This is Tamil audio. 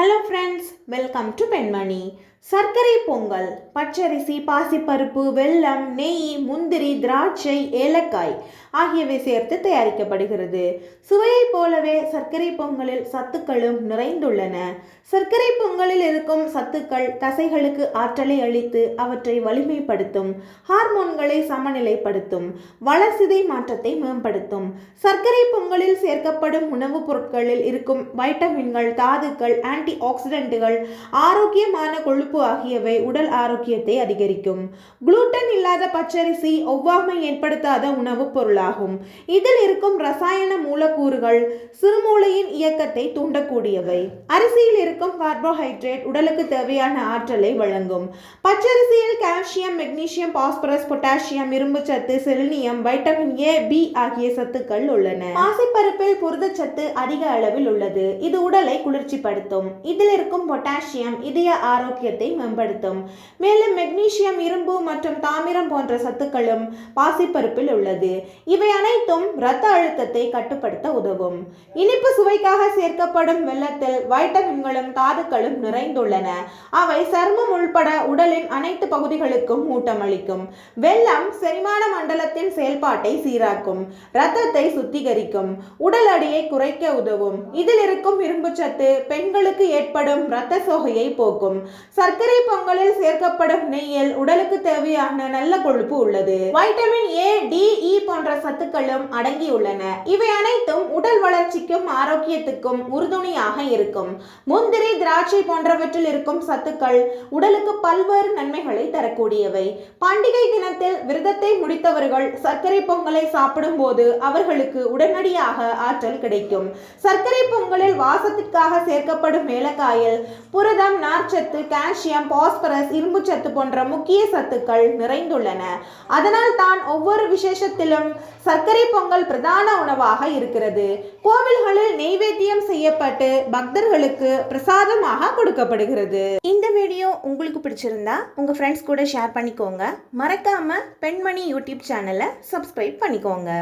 ஹலோ ஃப்ரெண்ட்ஸ் வெல்கம் டு பெண்மணி சர்க்கரை பொங்கல் பச்சரிசி பாசிப்பருப்பு வெல்லம் நெய் முந்திரி திராட்சை ஏலக்காய் ஆகியவை சேர்த்து தயாரிக்கப்படுகிறது. சுவையைப் போலவே சர்க்கரை பொங்கலில் சத்துக்களும் நிறைந்துள்ளன. சர்க்கரை பொங்கலில் இருக்கும் சத்துக்கள் தசைகளுக்கு ஆற்றலை அளித்து அவற்றை வலிமைப்படுத்தும் ஹார்மோன்களை சமநிலைப்படுத்தும் வளர்சிதை மாற்றத்தை மேம்படுத்தும். சர்க்கரை பொங்கலில் சேர்க்கப்படும் உணவுப் பொருட்களில் இருக்கும் வைட்டமின்கள் தாதுக்கள் ஆன்டி ஆக்சிடென்ட்டுகள் ஆரோக்கியமான கொழுப்பு ஆகியவை உடல் ஆரோக்கியத்தை அதிகரிக்கும். குளூட்டன் இல்லாத பச்சரிசி ஒவ்வாமை ஏற்படுத்தாத உணவுப் பொருளாகும். இதில் இருக்கும் ரசாயன மூலக்கூறுகள் சிறுமூளையின் இயக்கத்தை தூண்டக்கூடியவை. அரிசியில் இருக்கும் கார்போஹைட்ரேட் உடலுக்கு தேவையான ஆற்றலை வழங்கும். பச்சரிசியில் கால்சியம் மெக்னீசியம் பாஸ்பரஸ் பொட்டாசியம் இரும்புச்சத்து செலினியம் வைட்டமின் ஏ பி ஆகிய சத்துக்கள் உள்ளன. பாசிப்பருப்பில் புரதச்சத்து அதிக அளவில் உள்ளது. இது உடலை குளிர்ச்சிப்படுத்தும். இதில் இருக்கும் பொட்டாசியம் இதய ஆரோக்கியத்தை ஆரோக்கியத்தை மேம்படுத்தும். மேலும் மெக்னீசியம் இரும்பு மற்றும் தாமிரம் போன்ற சத்துக்களும் பாசிப்பருப்பில் உள்ளது. இவை அனைத்தும் இரத்த அழுத்தத்தை கட்டுப்படுத்த உதவும். இனிப்பு சுவைக்காக சேர்க்கப்படும் வெள்ளத்தில் வைட்டமின்களும் தாதுக்களும் நிறைந்துள்ளன. அவை சருமம் உள்பட உடலின் அனைத்து பகுதிகளுக்கும் ஊட்டமளிக்கும். வெள்ளம் செரிமான மண்டலத்தின் செயல்பாட்டை சீராக்கும். இரத்தத்தை சுத்திகரிக்கும். உடல் எடையை குறைக்க உதவும். இதில் இருக்கும் இரும்புச்சத்து பெண்களுக்கு ஏற்படும் இரத்த சோகையை போக்கும். சர் சர்க்கரை பொங்கலில் சேர்க்கப்படும் நெய்யில் உடலுக்கு தேவையான நல்ல கொழுப்பு உள்ளது. வைட்டமின் ஏ டி இ போன்ற சத்துக்களும் அடங்கியுள்ளன. இவை அனைத்தும் உடல் வளர்ச்சிக்கும் ஆரோக்கியத்துக்கும் உறுதுணையாக இருக்கும். முந்திரி திராட்சை போன்றவற்றில் இருக்கும் சத்துக்கள் உடலுக்கு பல்வேறு நன்மைகளை தரக்கூடியவை. பண்டிகை தினத்தில் விரதத்தை முடித்தவர்கள் சர்க்கரை பொங்கலை சாப்பிடும்போது அவர்களுக்கு உடனடியாக ஆற்றல் கிடைக்கும். சர்க்கரை பொங்கலில் வாசத்திற்காக சேர்க்கப்படும் ஏலக்காயில் புரதம் நார்ச்சத்து கால்சியம் பாஸ்பரஸ் இரும்புச்சத்து போன்ற முக்கிய சத்துக்கள் நிறைந்துள்ளன. அதனால் தான் ஒவ்வொரு விசேஷத்திலும் சர்க்கரை பொங்கல் பிரதான உணவாக இருக்கிறது. கோவில்களில் நெய்வேத்தியம் செய்யப்பட்டு பக்தர்களுக்கு பிரசாதமாக கொடுக்கப்படுகிறது. இந்த வீடியோ உங்களுக்கு பிடிச்சிருந்தா உங்க ஃப்ரெண்ட்ஸ் கூட ஷேர் பண்ணிக்கோங்க. மறக்காம பெண்மணி யூடியூப் சேனலை சப்ஸ்கிரைப் பண்ணிக்கோங்க.